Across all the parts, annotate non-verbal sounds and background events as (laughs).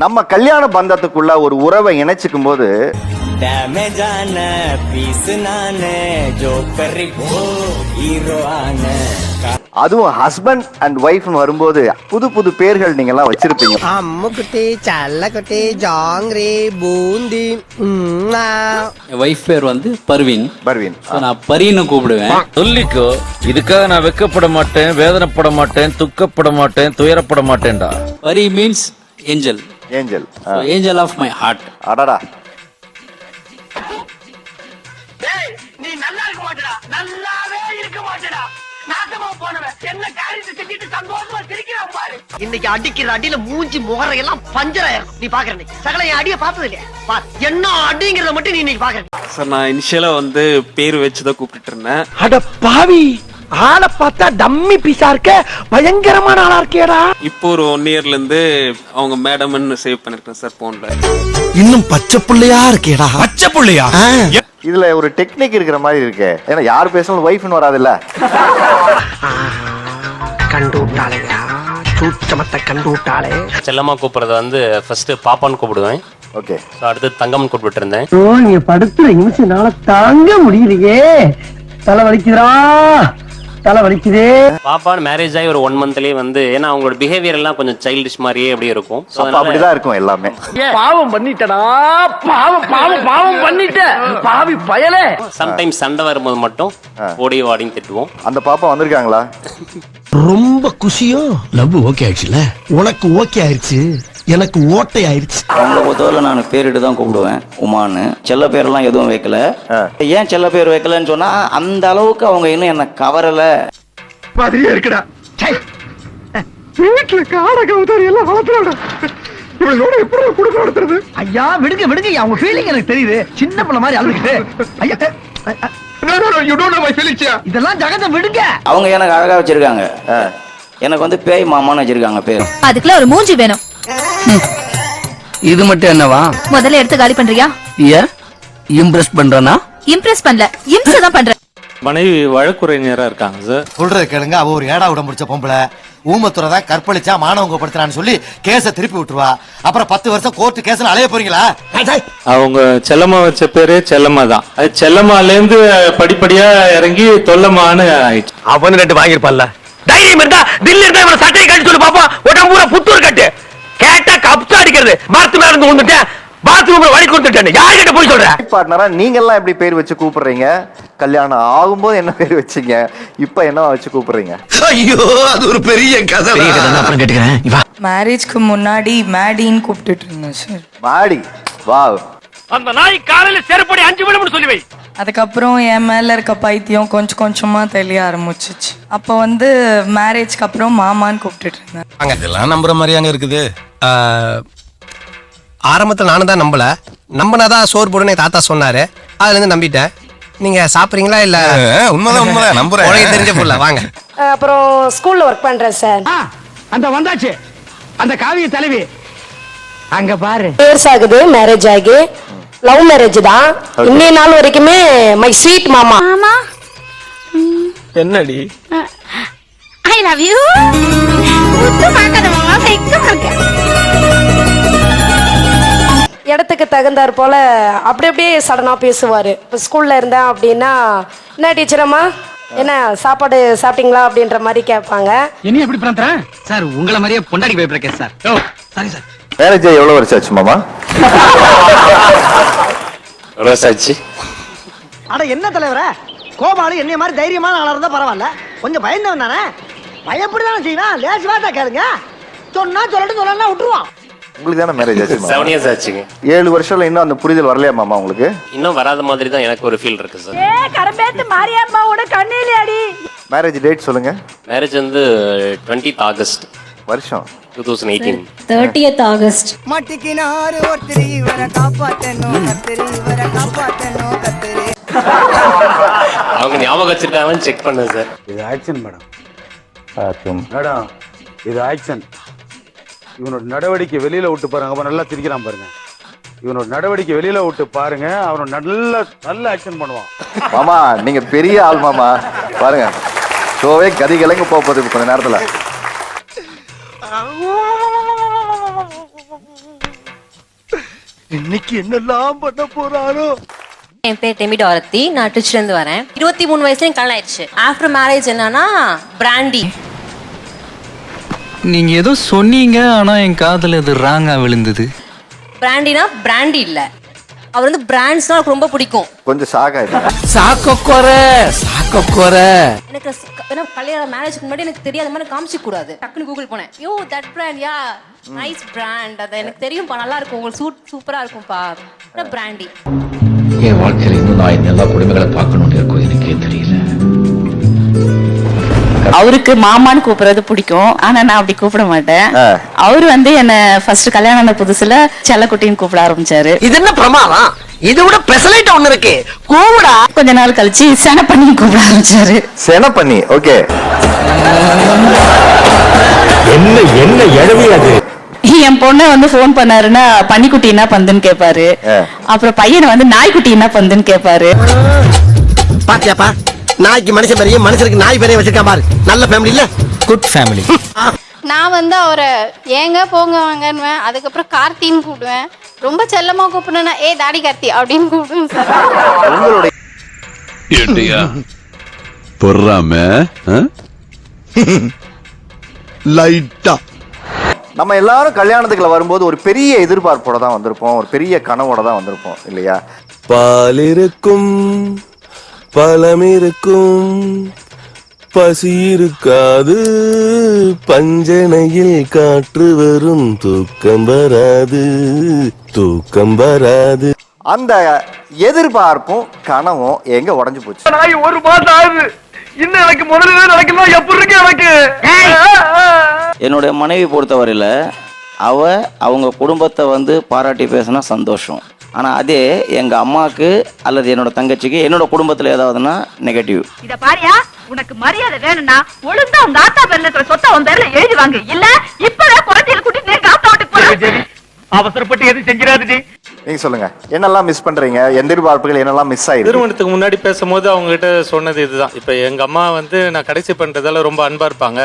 நம்ம கல்யாண பந்தத்துக்குள்ள ஒரு உறவை இணைச்சிக்கும் போது அதுவும் ஹஸ்பண்ட் அண்ட் ஒய்ஃப் வரும்போது புது புது பேர்கள் நீங்க எல்லாம் வச்சிருப்பீங்க. சல்ல சல்லக்குட்டி ஜாங்கிரி பூந்தி ஒய்ஃப் பேர் வந்து பர்வீன். பர்வீன். நான் பரீன்னு கூப்பிடுவேன். சொல்லிக்கோ இதுக்காக நான் வெக்கப்பட மாட்டேன் வேதனைப்பட மாட்டேன் துக்கப்பட மாட்டேன் துயரப்பட மாட்டேன்டா. Pari means angel angel angel of my heart அடடா. நீ நல்லா இருக்க மாட்டடா. நல்லாவே இருக்க மாட்டடா. நாசமா போனவன். என்ன காரியத்தை செஞ்சுட்டு சந்தோஷமா சிரிக்கிறான் பாரு. இன்னைக்கு அடிக்கிற அடியில மூஞ்சி முகரையெல்லாம் பஞ்சராயிரும் நீ பாக்குற நீ சகல என் அடிய பார்த்தது இல்லையா பார் என்ன அடிங்கிறத மட்டும் நீ இன்னைக்கு பாக்குற. சார் நான் இனிஷியலா வந்து பேர் வச்சு தான் கூப்பிட்டு இருந்தேன். அட பாவி! ஆளை பார்த்தா டம்மி பீஸா இருக்க பயங்கரமான ஆளா இருக்கேடா இப்போ ஒரு ஒன் இயர்ல இருந்து அவங்க மேடம்னு சேவ் பண்ணிருக்கேன் சார் போன்ல இன்னும் பச்சை புள்ளையா இருக்கேடா. பச்சை புள்ளையா? இதுல ஒரு டெக்னிக் இருக்கிற மாதிரி இருக்கு. ஏன்னா யார் பேசினாலும் ஒய்ஃப்னு வராதுல்ல. கண்டு விட்டாளையா சூச்சமத்தை கண்டு விட்டாளே செல்லம்மா கூப்பிடுறது வந்து ஃபர்ஸ்ட் பாப்பான்னு கூப்பிடுவேன். ஓகே ஸோ அடுத்து தங்கம்னு கூப்பிட்டு இருந்தேன். ஓ நீங்க படுத்துற நிமிஷம்னால தாங்க முடியலையே. தலை வலிக்குதுடா. தலை வலிக்குதே. பாப்பான்னு மேரேஜ் ஆகி ஒரு ஒன் மந்த்லயே வந்து ஏன்னா அவங்களோட பிஹேவியர் எல்லாம் கொஞ்சம் சைல்டிஷ் மாதிரியே அப்படியே இருக்கும். ஸோ அப்ப அப்படிதான் இருக்கும் எல்லாமே. பாவம் பண்ணிட்டடா பாவம் பாவம் பாவம் பண்ணிட்ட பாவி பயலே. சம்டைம்ஸ் சண்டை வரும்போது மட்டும் ஓடி வாடின்னு திட்டுவோம். அந்த பாப்பா வந்திருக்காங்களா? ரொம்ப குஷியோ லவ் ஓகே ஆயிடுச்சுல. உனக்கு ஓகே ஆயிடுச்சு எனக்கு ஓட்டை ஆயிடுச்சு. அவங்கள பொறுத்தவரை நான் பேரிட்டு தான் கூப்பிடுவேன் உமான்னு. செல்ல பேரெல்லாம் எதுவும் வைக்கல. ஏன் செல்ல பேர் வைக்கலன்னு சொன்னா அந்த அளவுக்கு அவங்க இன்னும் என்ன கவரல. மாதிரியே இருக்குடா. வீட்டுல காட கவுதாரி எல்லாம் வளர்த்துறா இவளோட எப்படி குடுக்க நடத்துறது? ஐயா விடுங்க விடுங்க அவங்க ஃபீலிங் எனக்கு தெரியுது. சின்ன பிள்ளை மாதிரி அழுகுது ஐயா இதெல்லாம் ஜகத விடுங்க. அவங்க எனக்கு அழகா வச்சிருக்காங்க. எனக்கு வந்து பேய் மாமான்னு வச்சிருக்காங்க பேர். அதுக்குள்ள ஒரு மூஞ்சி வேணும். இது மட்டும் என்னவா? முதல்ல எடுத்து காலி பண்றியா? ஏன்? இம்ப்ரெஸ் பண்றனா? இம்ப்ரெஸ் பண்ணல. இம்சை தான் பண்ற மனைவி வழக்குரைஞரா இருக்காங்க சார். சொல்றது கேளுங்க. அவ ஒரு ஏடா விட முடிச்ச பொம்பளை. ஊமத்துறை தான் கற்பழிச்சா மானவங்க படுத்துறான்னு சொல்லி கேஸ திருப்பி விட்டுருவா. அப்புறம் பத்து வருஷம் கோர்ட்டு கேஸ்ல அலைய போறீங்களா? அவங்க செல்லம்மா வச்ச பேரு செல்லம்மா தான். அது செல்லம்மால இருந்து படிப்படியா இறங்கி தொல்லம்மான்னு ஆயிடுச்சு. அவனு ரெண்டு வாங்கிருப்பான்ல தைரியம் இருந்தா தில்லி இருந்தா இவன் சட்டையை கட்டி சொல்லு பாப்போம் உடம்பு பூரா புத்தூர் கேட்டா. மரத்து மேல இருந்து விழுந்துட்டேன் பாத்ரூம்ல வழி கொடுத்துட்டேன் யார்கிட்ட போய் சொல்ற? பார்ட்னரா நீங்க எல்லாம் எப்படி பேர் வச்சு கூப்பிடுறீங்க? கல்யாணம் ஆகும்போது என்ன பேர் வச்சீங்க? இப்ப என்னவா வச்சு கூப்பிடுறீங்க? ஐயோ அது ஒரு பெரிய கதை அப்புறம் கேட்டுக்கிறேன். மேரேஜ்க்கு முன்னாடி மேடின்னு கூப்பிட்டுட்டு இருந்தேன் சார் மாடி வாவ். அந்த நாய் காலையில செருப்படி அஞ்சு விழும்னு சொல்லி வை. அதுக்கப்புறம் என் மேல இருக்க பைத்தியம் கொஞ்சம் கொஞ்சமா தெரிய ஆரம்பிச்சிச்சு. அப்போ வந்து மேரேஜ்க்கு அப்புறம் மாமான்னு கூப்பிட்டுட்டு இருந்தேன். இதெல்லாம் நம்புற மாதிரியாங்க இருக்குது. ஆரம்பத்துல நானும் தான் நம்பல. நம்பினாதான் சோறு போடுன்னு என் தாத்தா சொன்னாரு. அதுல இருந்து நம்பிட்டேன். நீங்க சாப்பிடுறீங்களா இல்ல? உண்மைதான் உண்மைதான். நம்புறேன். உனக்கு தெரிஞ்ச புள்ள வாங்க. அப்புறம் ஸ்கூல்ல ஒர்க் பண்றேன் சார் அந்த வந்தாச்சு. அந்த காவிய தலைவி. அங்க பாரு. இயர்ஸ் ஆகுது மேரேஜ் ஆகி. லவ் மேரேஜ் தான். இன்னைய நாள் வரைக்குமே மை ஸ்வீட் மாமா. மாமா. என்னடி? ஐ லவ் யூ முத்து பார்க்காத மாமா வெக்கமா இருக்கு இடத்துக்கு தகுந்தாற் போல அப்படி அப்படியே சடனா பேசுவாரு. இப்போ ஸ்கூல்ல இருந்தேன் அப்படின்னா என்ன டீச்சர் அம்மா? என்ன சாப்பாடு சாப்பிட்டீங்களா? அப்படின்ற மாதிரி கேட்பாங்க. என்ன எப்படி பண்றேன் சார் உங்களை மாதிரியே பொண்டாடி போய் case sir. Oh sorry. Sir marriage எவ்வளவு வருஷம் ஆச்சு மாமா? ரோசாச்சு அட என்ன தலைவர? கோபாலு என்னைய மாதிரி தைரியமான ஆளா இருந்தா பரவாயில்ல. கொஞ்சம் பயந்தவன் தானே? பயப்படிதானே செய்யணும் லேசு வார்த்தை கேளுங்க. சொன்னா சொல்லட்டும் சொல்லலாம் விட்டுருவான். உங்களுக்கு தானே மேரேஜ் ஆச்சு? செவன் இயர்ஸ் ஆச்சுங்க ஏழு வருஷம்ல இன்னும் அந்த புரிதல் வரலையா மாமா உங்களுக்கு? இன்னும் வராத மாதிரி தான் எனக்கு ஒரு ஃபீல் இருக்கு சார் கரம்பேத்து மாரியம்மாவோட கண்ணிலே அடி. மேரேஜ் டேட் சொல்லுங்க. மேரேஜ் வந்து டுவெண்ட்டித் ஆகஸ்ட் வருஷம். Two thousand eighteen thirtieth August மட்டிக்கினாரு ஒருத்தரி இவரை காப்பாத்தணும் கத்திரி இவரை காப்பாத்தணும் கத்திரி. அவங்க ஞாபகம் வச்சிருக்காங்கன்னு செக் பண்ணேன் சார் இது ஆக்ஷன் மேடம் மேடம் இது ஆக்ஷன் இவனோட நடவடிக்கை வெளியில விட்டு பாருங்க. அப்ப நல்லா சிரிக்கிறான் பாருங்க. இவனோட நடவடிக்கை வெளியில விட்டு பாருங்க. அவன் நல்ல நல்ல ஆக்ஷன் பண்ணுவான். மாமா நீங்க பெரிய ஆள் மாமா. பாருங்க. ஷோவே கதி கிழங்கு போக போகுது கொஞ்ச நேரத்துல. இன்னைக்கு என்னெல்லாம் பண்ண போறாரோ என் பேர் டெமி டாரத்தி. நான் திருச்சிலேருந்து வரேன். இருபத்தி மூணு வயசுல கல்யாணம் ஆயிடுச்சு. ஆஃப்டர் மேரேஜ் என்னன்னா பிராண்டி. நீங்க ஏதோ சொன்னீங்க ஆனா என் காதுல அது ராங்கா விழுந்தது. பிராண்டினா பிராண்டி இல்ல. அவர் வந்து பிராண்ட்ஸ்னா எனக்கு ரொம்ப பிடிக்கும். கொஞ்சம் ஷாக் ஆயிடுங்க சாக்கொக்கோர சாக்கொக்கோர. எனக்கு ஸ்- ஏன்னா கல்யாணம் மேரேஜ்க்கு முன்னாடி எனக்கு தெரியாத மாதிரி காமிச்சிக்க கூடாது. டக்குன்னு கூகுள் போனேன். Yo that brand ya? Nice brand அது எனக்கு தெரியும்ப்பா நல்லா இருக்கும். உங்களுக்கு சூட் சூப்பரா இருக்கும்ப்பா பிராண்டி. என் வாழ்க்கையில இன்னும் நான் எல்லா குடும்பங்களை பார்க்கணும்னு இருக்கும் எனக்கே தெரியல அவருக்கு மாமான்னு கூப்பிடுறது பிடிக்கும். ஆனா நான் அப்படி கூப்பிட மாட்டேன். அவரு வந்து என்ன ஃபர்ஸ்ட் கல்யாணம் ஆன புதுசுல செல்லக்குட்டின்னு கூப்பிட ஆரம்பிச்சாரு. இது என்ன பிரமாதம்? இது விட பெசலைட் ஒண்ணு இருக்கு. கூவிடா. கொஞ்ச நாள் கழிச்சு சென பண்ணி கூப்பிட ஆரம்பிச்சாரு. சென பண்ணி ஓகே. என்ன என்ன எழவி அது? என் பொண்ணை வந்து ஃபோன் பண்ணாருன்னா பன்னிக்குட்டி என்ன பந்துன்னு கேட்பாரு ஆ. அப்புறம் பையனை வந்து நாய்க்குட்டி என்ன பந்துன்னு கேட்பாரு பாத்தியாப்பா? நாய்க்கு மனுஷன் பெரிய மனுஷனுக்கு நாய் பெரிய வச்சிருக்கான் பாரு. நல்ல ஃபேமிலி இல்ல? குட் ஃபேமிலி நான் வந்து அவரை ஏங்க போங்க வாங்கன்னுவேன். அதுக்கப்புறம் கார்த்தின்னு கூப்பிடுவேன். ரொம்ப செல்லமா கூப்பிடுனா ஏ தாடி கார்த்தி அப்படின்னு கூப்பிடுவேன் சார். உங்களுடைய ஏட்டியா பொறாம லைட்டா. நம்ம எல்லாரும் கல்யாணத்துக்குள்ள வரும்போது ஒரு பெரிய எதிர்பார்ப்போட தான் வந்திருப்போம். ஒரு பெரிய கனவோட தான் வந்திருப்போம் இல்லையா? பால் இருக்கும் பழம் இருக்கும் பசி இருக்காது. பஞ்சனையில் காற்று வரும் தூக்கம் வராது. தூக்கம் வராது. அந்த எதிர்பார்ப்பும் கனவும் எங்க உடைஞ்சு போச்சு? நாய் ஒரு மாசம் ஆகுது. இன்னும் எனக்கு முதல்ல நடக்கலாம் எப்படி இருக்கு எனக்கு? என்னுடைய மனைவி பொறுத்தவரையில் அவ அவங்க குடும்பத்தை வந்து பாராட்டி பேசினா சந்தோஷம். ஆனால் அதே எங்கள் அம்மாவுக்கு அல்லது என்னோட தங்கச்சிக்கு என்னோட குடும்பத்தில் ஏதாவதுன்னா நெகட்டிவ் இத பாரியா? உனக்கு மரியாதை வேணும்னா ஒழுங்கா உங்க ஆத்தா பேர்ல இருக்கிற சொத்தை உன் பேர்ல எழுதி வாங்க. இல்ல இப்பவே குழந்தையில கூட்டிட்டு ஆத்தா வீட்டுக்கு போறேன் அவசரப்பட்டு எதுவும் செஞ்சிடாதீங்க நீங்க சொல்லுங்க. என்னெல்லாம் மிஸ் பண்றீங்க? எதிர்பார்ப்புகள் என்னெல்லாம் மிஸ் ஆயிருக்கு? திருமணத்துக்கு முன்னாடி பேசும்போது அவங்க கிட்ட சொன்னது இதுதான். இப்ப எங்க அம்மா வந்து நான் கடைசி பண்றதால ரொம்ப அன்பா இருப்பாங்க.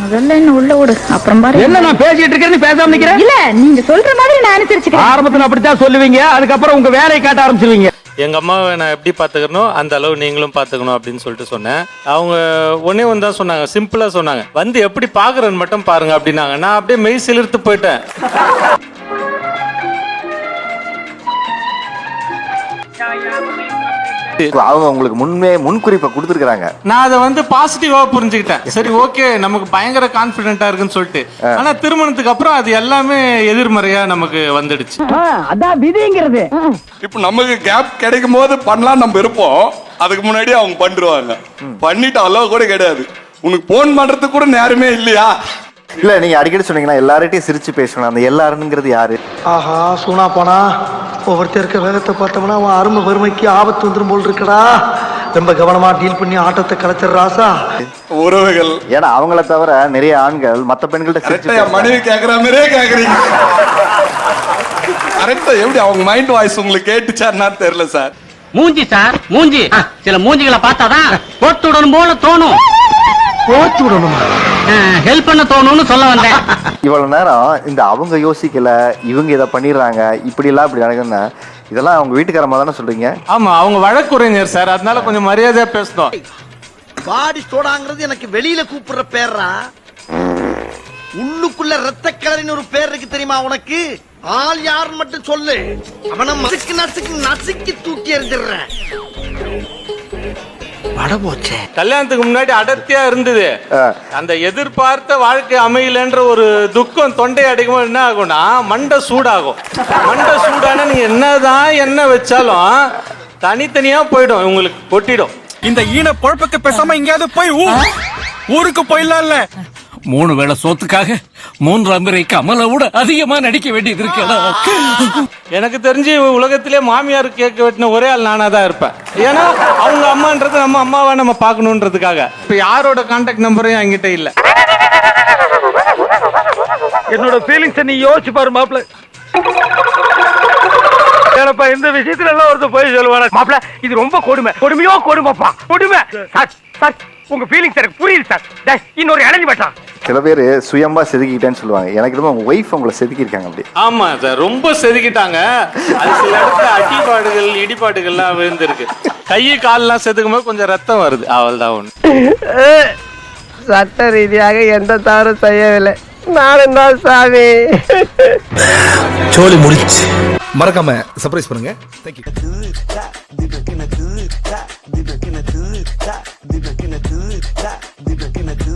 முதல்ல என்ன உள்ள விடு அப்புறம் பாரு. என்ன நான் பேசிட்டு இருக்கேன்னு பேசாம நிக்கிறேன் இல்ல நீங்க சொல்ற மாதிரி நான் அனுசரிச்சுக்கிறேன். ஆரம்பத்துல அப்படித்தான் சொல்லுவீங்க. அதுக்கப்புறம் உங்க வேலையை காட்ட ஆரம்பிச்சிருவீங்க. எங்க அம்மாவை நான் எப்படி பாத்துக்கணும் அந்த அளவு நீங்களும் பாத்துக்கணும் அப்படின்னு சொல்லிட்டு சொன்னேன். அவங்க ஒன்னே ஒன்று தான் சொன்னாங்க. சிம்பிளா சொன்னாங்க. வந்து எப்படி பாக்குறேன்னு மட்டும் பாருங்க அப்படின்னாங்க. நான் அப்படியே மெய் சிலிர்த்து போயிட்டேன். அவங்க உங்களுக்கு முன்னே முன்குறிப்பை கொடுத்துருக்காங்க நான் அதை வந்து பாசிட்டிவா புரிஞ்சுக்கிட்டேன். சரி ஓகே நமக்கு பயங்கர கான்பிடென்ட்டா இருக்குன்னு சொல்லிட்டு. ஆனா திருமணத்துக்கு அப்புறம் அது எல்லாமே எதிர்மறையா நமக்கு வந்துடுச்சு. அதான் விதிங்கிறது. இப்ப நமக்கு கேப் கிடைக்கும் போது பண்ணலாம் நம்ம இருப்போம். அதுக்கு முன்னாடி அவங்க பண்ணிடுவாங்க. பண்ணிட்டு அளவு கூட கிடையாது. உனக்கு போன் பண்றதுக்கு கூட நேரமே இல்லையா? இல்ல நீங்க அடிக்கடி சொன்னீங்கன்னா எல்லார்ட்டையும் சிரிச்சு பேசணும். அந்த எல்லாருங்கிறது யாரு? ஆஹா சூனா போனா. ஒவ்வொருத்தர் இருக்க வேகத்தை பார்த்தோம்னா அவன் அருமை வறுமைக்கு ஆபத்து வந்துரும் போல் இருக்கடா. ரொம்ப கவனமா டீல் பண்ணி ஆட்டத்தை கலைச்சிடுற ராசா. உறவுகள். ஏன்னா அவங்கள தவிர நிறைய ஆண்கள் மத்த பெண்கள்ட்ட. மனைவி கேக்குற மாதிரியே கேக்குறீங்க. கரெக்டா எப்படி அவங்க மைண்ட் வாய்ஸ் உங்களுக்கு கேட்டுச்சாருன்னா தெரியல சார். மூஞ்சி சார் மூஞ்சி. சில மூஞ்சிகளை பார்த்தாதான் போட்டு விடணும் போல தோணும். போத்து விடணுமா? ஹெல்ப் பண்ண தோணும்னு சொல்ல வந்தேன். (laughs) இவ்வளவு நேரம் இந்த அவங்க யோசிக்கல இவங்க இதை பண்ணிடுறாங்க இப்படி எல்லாம் இப்படி நடக்குதுன்னா இதெல்லாம் அவங்க வீட்டுக்காரமா தானே சொல்றீங்க? ஆமா அவங்க வழக்குரைஞர் சார் அதனால கொஞ்சம் மரியாதையா பேசணும். பாடி சோடாங்கிறது எனக்கு வெளியில கூப்பிடுற பேர்ரா? உள்ளுக்குள்ள ரத்த கலரின்னு ஒரு பேர் இருக்கு தெரியுமா உனக்கு? ஆள் யாருன்னு மட்டும் சொல்லு. அவனை நசுக்கு நசுக்கு நசுக்கி தூக்கி எறிஞ்சிடுறேன். கல்யாணத்துக்கு முன்னாடி அடர்த்தியா இருந்தது. அந்த எதிர்பார்த்த வாழ்க்கை அமையலன்ற ஒரு துக்கம் தொண்டை அடைக்கும் என்ன ஆகும்னா மண்டை சூடாகும். மண்டை சூடானா நீங்க என்னதான் என்ன வச்சாலும் தனித்தனியா போயிடும் உங்களுக்கு கொட்டிடும். இந்த ஈன பொழப்புக்கு பேசாம எங்கேயாவது போய் ஊருக்கு போயிடலாம்ல. மூணு வேளை சோத்துக்காக மூன்றாம் முறை கமலை விட அதிகமா நடிக்க வேண்டியது இருக்கா எனக்கு தெரிஞ்சு உலகத்திலே மாமியார் கேட்க வெட்டின ஒரே ஆள் நானா தான் இருப்பேன். ஏன்னா அவங்க அம்மான்றது நம்ம அம்மாவை நம்ம பார்க்கணுன்றதுக்காக. இப்ப யாரோட கான்டாக்ட் நம்பரும் என்கிட்ட இல்ல. என்னோட ஃபீலிங்ஸ் நீ யோசிச்சு பாரு மாப்ள ஏனப்பா இந்த விஷயத்துல எல்லாம் ஒருத்தர் போய் சொல்லுவானா? மாப்ள இது ரொம்ப கொடுமை. கொடுமையோ கொடுமைப்பா. கொடுமை. சார் சார் உங்க ஃபீலிங்ஸ் எனக்கு புரியுது சார் டேய், இன்னொரு இணைஞ்சு பட்டான் சில பேர் சுயம்பா செதுக்கிட்டேன்னு சொல்லுவாங்க. எனக்கு ரொம்ப உங்க ஒய்ஃப் உங்களை செதுக்கியிருக்காங்க அப்படி. ஆமா சார் ரொம்ப செதுக்கிட்டாங்க. அது சில இடத்துல அடிபாடுகள் இடிபாடுகள்லாம் விழுந்திருக்கு. கை கால்லாம் செதுக்கும் போது கொஞ்சம் ரத்தம் வருது. அவள் தான் ஒண்ணு சட்ட ரீதியாக எந்த தவறும் செய்யவில்லை. நானும் தான் சாமி. சோலி முடிச்சு. மறக்காம சர்ப்ரைஸ் பண்ணுங்க. Thank you nigga in a